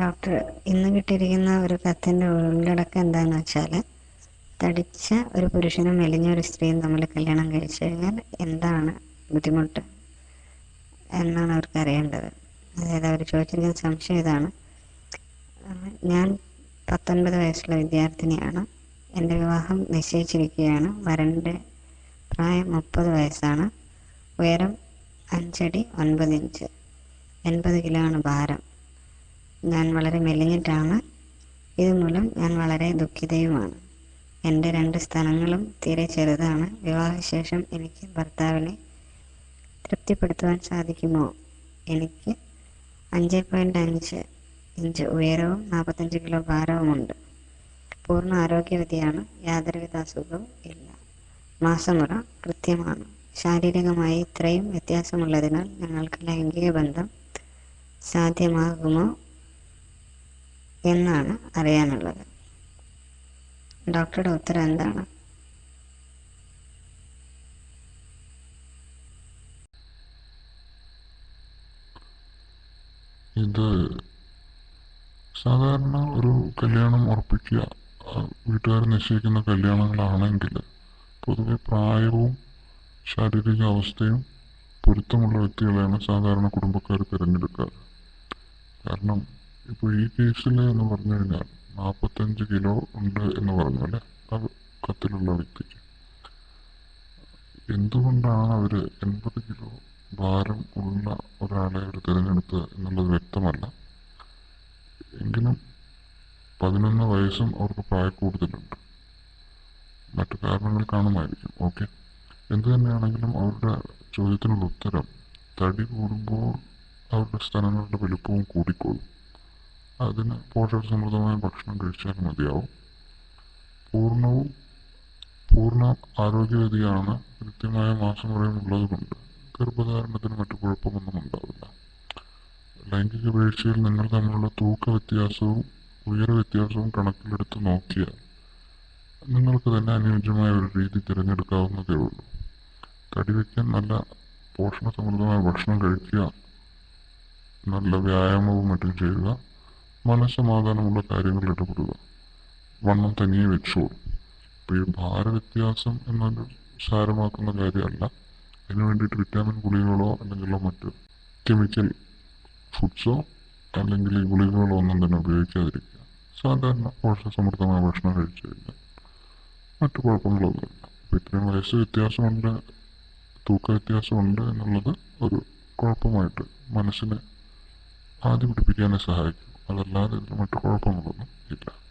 Doctor ഇന്ന് കിട്ടിയിരിക്കുന്ന ഒരു കത്തിന്റെ ഉള്ളടക്കം എന്താണെന്ന് വെച്ചാൽ തടിച്ച ഒരു പുരുഷനും മെലിഞ്ഞ ഒരു സ്ത്രീയും തമ്മിൽ കല്യാണം കഴിച്ചു കഴിഞ്ഞാൽ എന്താണ് ബുദ്ധിമുട്ട് എന്നാണ് അവർക്ക് അറിയേണ്ടത്? അതായത് അവർ ചോദിച്ചിരിക്കുന്ന സംശയം ഇതാണ്. ഞാൻ പത്തൊൻപത് വയസ്സുള്ള വിദ്യാർത്ഥിനിയാണ്. എന്റെ വിവാഹം നിശ്ചയിച്ചിരിക്കുകയാണ്. വരന്റെ പ്രായം മുപ്പത് വയസ്സാണ്. ഉയരം അഞ്ചടി ഒൻപത് ഇഞ്ച്. എൺപത് കിലോ ആണ് ഭാരം. ഞാൻ വളരെ മെലിഞ്ഞിട്ടാണ്. ഇതുമൂലം ഞാൻ വളരെ ദുഃഖിതയുമാണ്. എന്റെ രണ്ട് സ്ഥലങ്ങളും തീരെ ചെറുതാണ്. വിവാഹശേഷം എനിക്ക് ഭർത്താവിനെ തൃപ്തിപ്പെടുത്തുവാൻ സാധിക്കുമോ? എനിക്ക് അഞ്ച് പോയിന്റ് അഞ്ച് ഇഞ്ച് ഉയരവും നാൽപ്പത്തഞ്ച് കിലോ ഭാരവുമുണ്ട്. പൂർണ ആരോഗ്യവതിയാണ്. യാതൊരുവിധ അസുഖവും ഇല്ല. മാസമുറ കൃത്യമാണ്. ശാരീരികമായി ഇത്രയും വ്യത്യാസമുള്ളതിനാൽ ഞങ്ങൾക്ക് ലൈംഗിക ബന്ധം സാധ്യമാകുമോ? എന്നാണ് അറിയാനുള്ളത്. ഡോക്ടറുടെ ഉത്തരം എന്താണ് ഇത് സാധാരണ ഒരു കല്യാണം ഉറപ്പിക്കുക വീട്ടുകാർ നിശ്ചയിക്കുന്ന കല്യാണങ്ങളാണെങ്കിൽ പൊതുവെ പ്രായവും ശാരീരിക അവസ്ഥയും പൊരുത്തമുള്ള വ്യക്തികളെയാണ് സാധാരണ കുടുംബക്കാർ തിരഞ്ഞെടുക്കാറ്. കാരണം ഇപ്പോൾ ഈ കേസിൽ എന്ന് പറഞ്ഞു കഴിഞ്ഞാൽ നാൽപ്പത്തഞ്ച് കിലോ ഉണ്ട് എന്ന് പറഞ്ഞു അല്ലേ? ആ കത്തിലുള്ള വ്യക്തിക്ക്. എന്തുകൊണ്ടാണ് അവർ എൺപത് കിലോ ഭാരം ഉള്ള ഒരാളെ അവർ തിരഞ്ഞെടുത്തത് എന്നുള്ളത് വ്യക്തമല്ല. എങ്കിലും പതിനൊന്ന് വയസ്സും അവർക്ക് പ്രായക്കൂടുതലുണ്ട്. മറ്റു കാരണങ്ങൾ കാണുമായിരിക്കും ഓക്കെ? എന്തു തന്നെയാണെങ്കിലും അവരുടെ ചോദ്യത്തിനുള്ള ഉത്തരം തടി കൂടുമ്പോൾ അവരുടെ സ്ഥലങ്ങളുടെ വലുപ്പവും കൂടിക്കോളും. അതിന് പോഷകസമൃദ്ധമായ ഭക്ഷണം കഴിച്ചാൽ മതിയാവും. പൂർണവും പൂർണ ആരോഗ്യവതിയാണ് കൃത്യമായ മാസം ഉള്ളത് കൊണ്ട് ഗർഭധാരണത്തിന് മറ്റു കുഴപ്പമൊന്നും ഉണ്ടാവില്ല. ലൈംഗിക വീഴ്ചയിൽ നിങ്ങൾ തമ്മിലുള്ള തൂക്ക വ്യത്യാസവും ഉയര വ്യത്യാസവും കണക്കിലെടുത്ത് നോക്കിയാൽ നിങ്ങൾക്ക് തന്നെ അനുയോജ്യമായ ഒരു രീതി തിരഞ്ഞെടുക്കാവുന്നതേ ഉള്ളൂ. തടി നല്ല പോഷണസമൃദ്ധമായ ഭക്ഷണം കഴിക്കുക നല്ല വ്യായാമവും മറ്റും ചെയ്യുക മനസ്സമാധാനമുള്ള കാര്യങ്ങളിൽ ഇടപെടുക. വണ്ണം തനിയെ വെച്ചോളൂ. ഇപ്പോൾ ഈ ഭാരവ്യത്യാസം എന്നൊരു സാരമാക്കുന്ന കാര്യമല്ല. അതിനു വേണ്ടിയിട്ട് വിറ്റാമിൻ ഗുളികകളോ അല്ലെങ്കിൽ മറ്റ് കെമിക്കൽ ഫുഡ്സോ അല്ലെങ്കിൽ ഈ ഗുളികകളോ ഒന്നും തന്നെ ഉപയോഗിക്കാതിരിക്കുക. സാധാരണ പോഷകസമൃദ്ധമായ ഭക്ഷണം കഴിച്ചു കഴിഞ്ഞാൽ മറ്റു കുഴപ്പങ്ങളൊന്നുമില്ല. അപ്പോൾ ഇത്രയും വയസ്സ് വ്യത്യാസമുണ്ട് തൂക്ക വ്യത്യാസമുണ്ട് എന്നുള്ളത് ഒരു കുഴപ്പമായിട്ട് മനസ്സിനെ ആദ്യം പിടിപ്പിക്കാനേ സഹായിക്കും. അതല്ലാതെ ഇതിൽ മറ്റു കുഴപ്പങ്ങളൊന്നും ഇല്ല.